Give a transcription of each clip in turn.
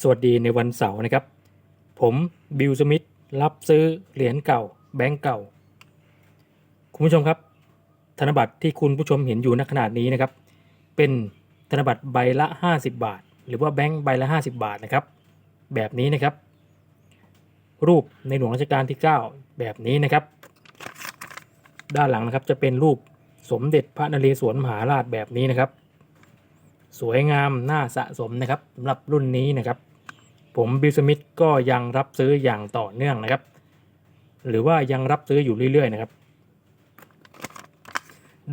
สวัสดีในวันเสาร์นะครับ ผมบิลสมิธรับซื้อเหรียญเก่า แบงก์เก่า คุณผู้ชมครับ ธนบัตรที่คุณผู้ชมเห็นอยู่ณขนาดนี้นะครับ เป็นธนบัตรใบละ 50 บาท หรือว่าแบงก์ใบละ 50 บาทนะครับ แบบนี้นะครับ รูปในหลวงรัชกาลที่ 9 แบบนี้นะครับ ด้านหลังนะครับจะเป็นรูปสมเด็จพระนเรศวรมหาราชแบบนี้นะครับ สวยงามน่าสะสมนะครับสำหรับรุ่นนี้นะครับ ผมบิลสมิธก็ยังรับซื้ออย่างต่อเนื่องนะครับ หรือว่ายังรับซื้ออยู่เรื่อยๆนะครับ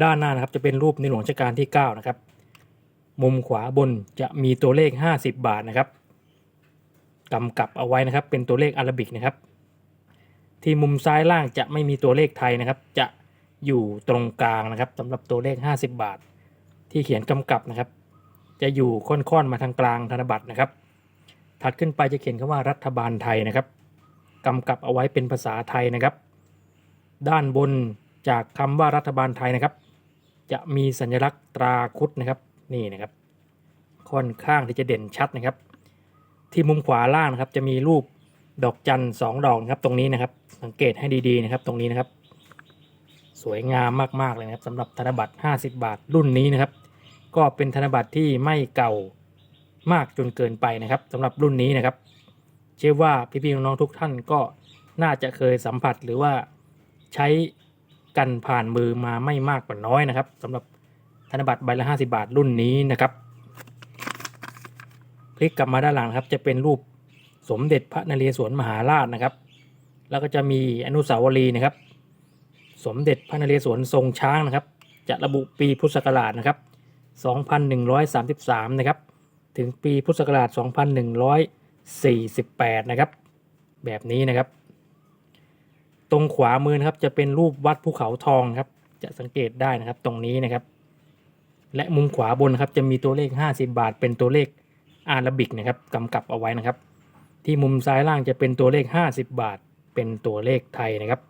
ด้านหน้านะครับจะเป็นรูปในหลวงรัชกาลที่ 9 นะครับ มุมขวาบนจะมีตัวเลข 50 บาทนะครับกำกับเอาไว้นะครับ เป็นตัวเลขอารบิกนะครับ ที่มุมซ้ายล่างจะไม่มีตัวเลขไทยนะครับ จะอยู่ตรงกลางนะครับสำหรับตัวเลข 50 บาท ที่เขียนกำกับนะครับ จะอยู่ค่อนๆมาทางกลางธนบัตรนะครับ ถัดขึ้นไปจะเขียนคำว่ารัฐบาลไทยนะครับกำกับเอาไว้เป็นภาษาไทยนะครับ ด้านบนจากคำว่ารัฐบาลไทยนะครับ จะมีสัญลักษณ์ตราคุดนะครับนี่นะครับ ค่อนข้างที่จะเด่นชัดนะครับ ที่มุมขวาล่างนะครับจะมีรูปดอกจันสองดอกนะครับตรงนี้นะครับ สังเกตให้ดีๆนะครับตรงนี้นะครับ สวยงามมากๆเลยนะครับสำหรับธนบัตร 50 บาทรุ่นนี้นะครับ ก็เป็นธนบัตรที่ไม่เก่ามากจนเกินไปนะครับสำหรับรุ่นนี้นะครับ เชื่อว่าพี่ๆน้องๆทุกท่านก็น่าจะเคยสัมผัสหรือว่าใช้กันผ่านมือมาไม่มากกว่าน้อยนะครับสำหรับธนบัตรใบละ 50 บาทรุ่นนี้นะครับคลิกกลับมาด้านหลังครับ จะเป็นรูปสมเด็จพระนเรศวรมหาราชนะครับ แล้วก็จะมีอนุสาวรีย์นะครับ สมเด็จพระนเรศวรทรงช้างนะครับ จะระบุปีพุทธศักราชนะครับ 2133 นะครับ ถึงปีพุทธศักราช 2148 นะครับ แบบนี้นะครับ ตรงขวามือนะครับจะเป็นรูปวัดภูเขาทองครับ จะสังเกตได้นะครับตรงนี้นะครับ และมุมขวาบนครับจะมีตัวเลข 50 บาท เป็นตัวเลขอาราบิกนะครับกำกับเอาไว้นะครับ ที่มุมซ้ายล่างจะเป็นตัวเลข 50 บาท เป็นตัวเลขไทยนะครับ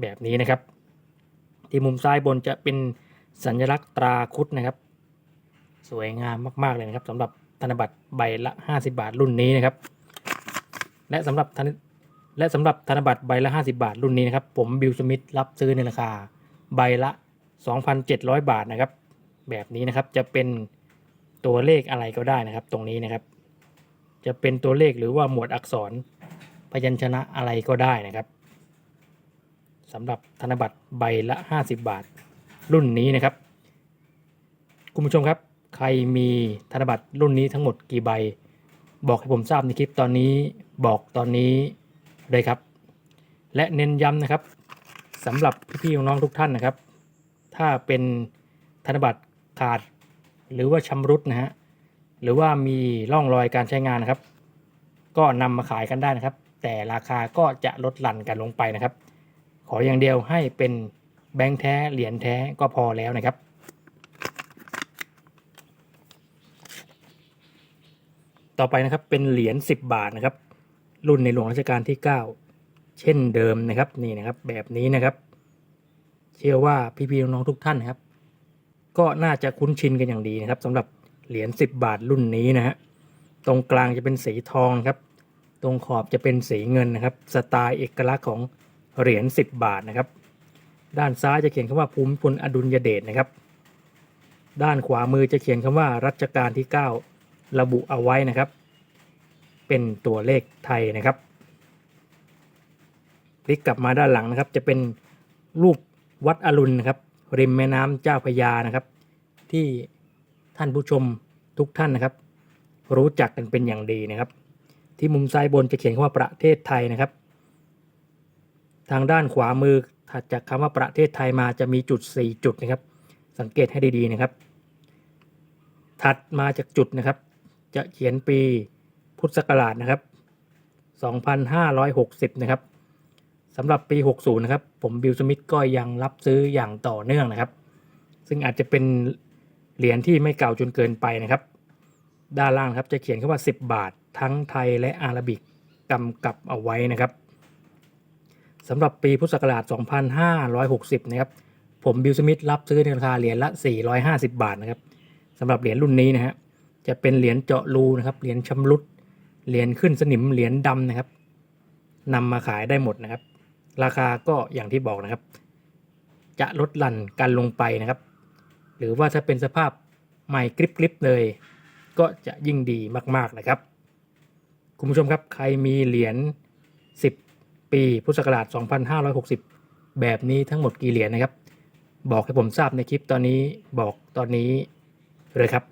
แบบนี้นะครับ ที่มุมซ้ายบนจะเป็นสัญลักษณ์ตราคุดนะครับ สวยงามมากๆเลยนะครับสำหรับธนบัตรใบละ 50 บาทรุ่นนี้นะครับ และสำหรับธนและสำหรับธนบัตรใบละ 50 บาทรุ่นนี้นะครับ ผมบิลสมิธรับซื้อในราคาใบละ 2,700 บาทนะครับ แบบนี้นะครับจะเป็นตัวเลขอะไรก็ได้นะครับ ตรงนี้นะครับ จะเป็นตัวเลขหรือว่าหมวดอักษรพยัญชนะอะไรก็ได้นะครับสำหรับธนบัตรใบละ 50 บาทรุ่นนี้นะครับ คุณผู้ชมครับ ใครมีธนบัตรรุ่นนี้ทั้งหมดกี่ใบ บอกให้ผมทราบในคลิปตอนนี้บอกตอนนี้เลยครับ และเน้นย้ำนะครับสำหรับพี่ๆน้องๆทุกท่านนะครับ ถ้าเป็นธนบัตรขาดหรือว่าชำรุดนะฮะหรือว่ามีร่องรอยการใช้งานนะครับ ก็นำมาขายกันได้นะครับ แต่ราคาก็จะลดหลั่นกันลงไปนะครับ ขออย่างเดียวให้เป็นแบงค์แท้เหรียญแท้ก็พอแล้วนะครับ ต่อไปนะครับเป็นเหรียญ10 บาทนะครับ รุ่นในหลวงรัชกาลที่ 9 เช่นเดิมนะครับนี่นะครับ แบบนี้นะครับ เชื่อว่าพี่ๆน้องๆทุกท่านนะครับ ก็น่าจะคุ้นชินกันอย่างดีนะครับสำหรับเหรียญ10 บาทรุ่นนี้นะฮะตรงกลางจะเป็นสีทองครับ ตรงขอบจะเป็นสีเงินนะครับ สไตล์เอกลักษณ์ของเหรียญ10 บาทนะครับ ด้านซ้ายจะเขียนคำว่าภูมิพลอดุลยเดชนะครับ ด้านขวามือจะเขียนคำว่ารัชกาลที่ 9 ระบุเอาไว้นะครับ เป็นตัวเลขไทยนะครับพลิกกลับมาด้านหลังนะครับ จะเป็นรูปวัดอรุณนะครับ ริมแม่น้ำเจ้าพยานะครับ ที่ท่านผู้ชมทุกท่านนะครับ รู้จักกันเป็นอย่างดีนะครับ ที่มุมซ้ายบนจะเขียนคำว่าประเทศไทยนะครับ ทางด้านขวามือถัดจากคำว่าประเทศไทยมาจะมีจุด 4 จุดนะครับ สังเกตให้ดีๆนะครับ ถัดมาจากจุดนะครับ จะเขียนปีพุทธศักราชนะครับ 2560 นะครับสำหรับปี 60 นะครับ ผมบิลสมิธก็ยังรับซื้ออย่างต่อเนื่องนะครับ ซึ่งอาจจะเป็นเหรียญที่ไม่เก่าจนเกินไปนะครับ ด้านล่างครับจะเขียนคำว่า 10 บาททั้งไทยและอาราบิกกำกับเอาไว้นะครับสำหรับปีพุทธศักราช 2560 นะครับ ผมบิลสมิธรับซื้อในราคาเหรียญละ 450 บาทนะครับสำหรับเหรียญรุ่นนี้นะฮะ จะเป็นเหรียญเจาะรูนะครับ เหรียญชำรุด เหรียญขึ้นสนิม เหรียญดำนะครับนำมาขายได้หมดนะครับ ราคาก็อย่างที่บอกนะครับ จะลดหลั่นกันลงไปนะครับ หรือว่าถ้าเป็นสภาพใหม่กริบๆเลย ก็จะยิ่งดีมาก ๆนะครับ คุณผู้ชมครับ ใครมีเหรียญ10 ปีพุทธศักราช 2560 แบบนี้ทั้งหมดกี่เหรียญนะครับ บอกให้ผมทราบในคลิปตอนนี้บอกตอนนี้เลยครับ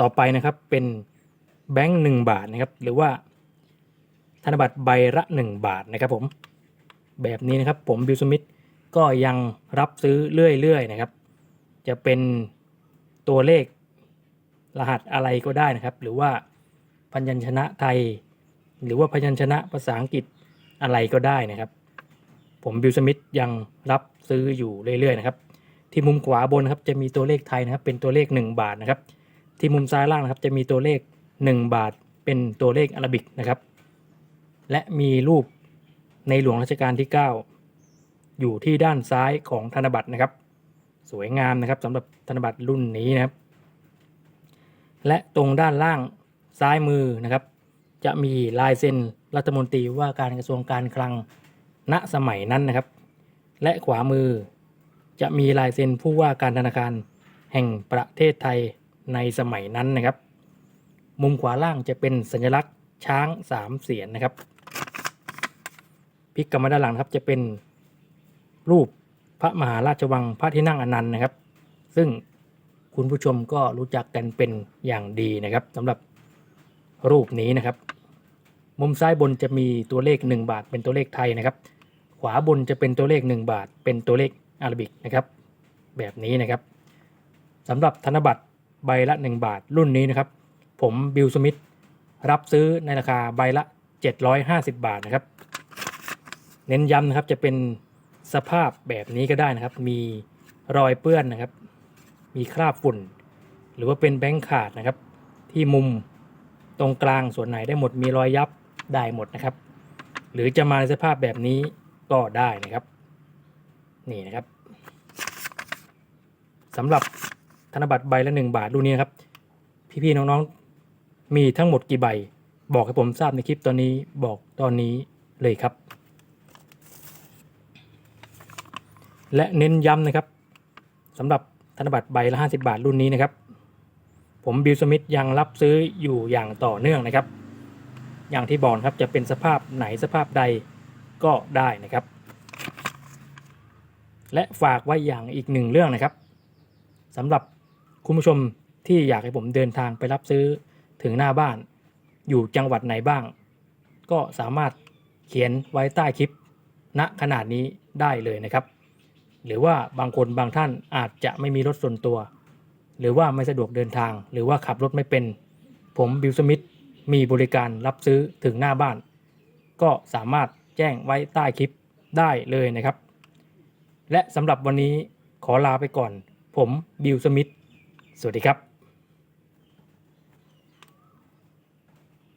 ต่อไปนะครับเป็นแบงค์หนึ่งบาทนะครับ หรือว่าธนบัตรใบละ 1 บาทนะครับผมแบบนี้นะครับผมบิลสมิธก็ยังรับซื้อเรื่อยๆนะครับ จะเป็นตัวเลขรหัสอะไรก็ได้นะครับ หรือว่าพยัญชนะไทย หรือว่าพยัญชนะภาษาอังกฤษอะไรก็ได้นะครับ ผมบิลสมิธยังรับซื้ออยู่เรื่อยๆนะครับ ที่มุมขวาบนนะครับจะมีตัวเลขไทยนะครับ เป็นตัวเลข 1 บาทนะครับ ที่มุมซ้ายล่างนะครับ จะมีตัวเลข 1 บาทเป็นตัวเลขอารบิกนะครับ และมีรูปในหลวงรัชกาลที่ 9 อยู่ที่ด้านซ้ายของธนบัตรนะครับ สวยงามนะครับสำหรับธนบัตรรุ่นนี้นะครับ และตรงด้านล่างซ้ายมือนะครับ จะมีลายเซ็นรัฐมนตรีว่าการกระทรวงการคลังณสมัยนั้นนะครับ และขวามือจะมีลายเซ็นผู้ว่าการธนาคารแห่งประเทศไทย ในสมัยนั้นนะครับ มุมขวาล่างจะเป็นสัญลักษณ์ช้างสามเสียนนะครับพลิกกลับมาด้านหลังนะครับจะเป็นรูปพระมหาราชวังพระที่นั่งอนันต์นะครับ ซึ่งคุณผู้ชมก็รู้จักกันเป็นอย่างดีนะครับสำหรับรูปนี้นะครับ มุมซ้ายบนจะมีตัวเลข 1 บาทเป็นตัวเลขไทยนะครับ ขวาบนจะเป็นตัวเลข 1 บาท เป็นตัวเลขอารบิกนะครับ แบบนี้นะครับสำหรับธนบัตร ใบละ 1 บาทรุ่นนี้นะครับ ผมบิลสมิธรับซื้อในราคาใบละ 750 บาทนะครับ เน้นย้ำนะครับจะเป็นสภาพแบบนี้ก็ได้นะครับ มีรอยเปื้อนนะครับ มีคราบฝุ่น หรือว่าเป็นแบงค์ขาดนะครับ ที่มุมตรงกลางส่วนไหนได้หมดมีรอยยับได้หมดนะครับ หรือจะมาในสภาพแบบนี้ก็ได้นะครับ นี่นะครับสำหรับ ธนบัตรใบละ 1 บาทรุ่นนี้นะครับ พี่ๆน้องๆ มีทั้งหมดกี่ใบ บอกให้ผมทราบในคลิปตอนนี้บอกตอนนี้เลยครับ และเน้นย้ำนะครับสำหรับธนบัตรใบละ 50 บาทรุ่นนี้นะครับ ผมบิลสมิธยังรับซื้ออยู่อย่างต่อเนื่องนะครับ อย่างที่บอกครับจะเป็นสภาพไหนสภาพใดก็ได้นะครับ และฝากไว้อย่างอีกหนึ่งเรื่องนะครับสำหรับ คุณผู้ชมที่อยากให้ผมเดินทางไปรับซื้อถึงหน้าบ้าน อยู่จังหวัดไหนบ้าง ก็สามารถเขียนไว้ใต้คลิปณขนาดนี้ได้เลยนะครับ หรือว่าบางคนบางท่านอาจจะไม่มีรถส่วนตัว หรือว่าไม่สะดวกเดินทาง หรือว่าขับรถไม่เป็น ผมบิลสมิธมีบริการรับซื้อถึงหน้าบ้าน ก็สามารถแจ้งไว้ใต้คลิปได้เลยนะครับ และสำหรับวันนี้ขอลาไปก่อน ผมบิลสมิธ สวัสดีครับ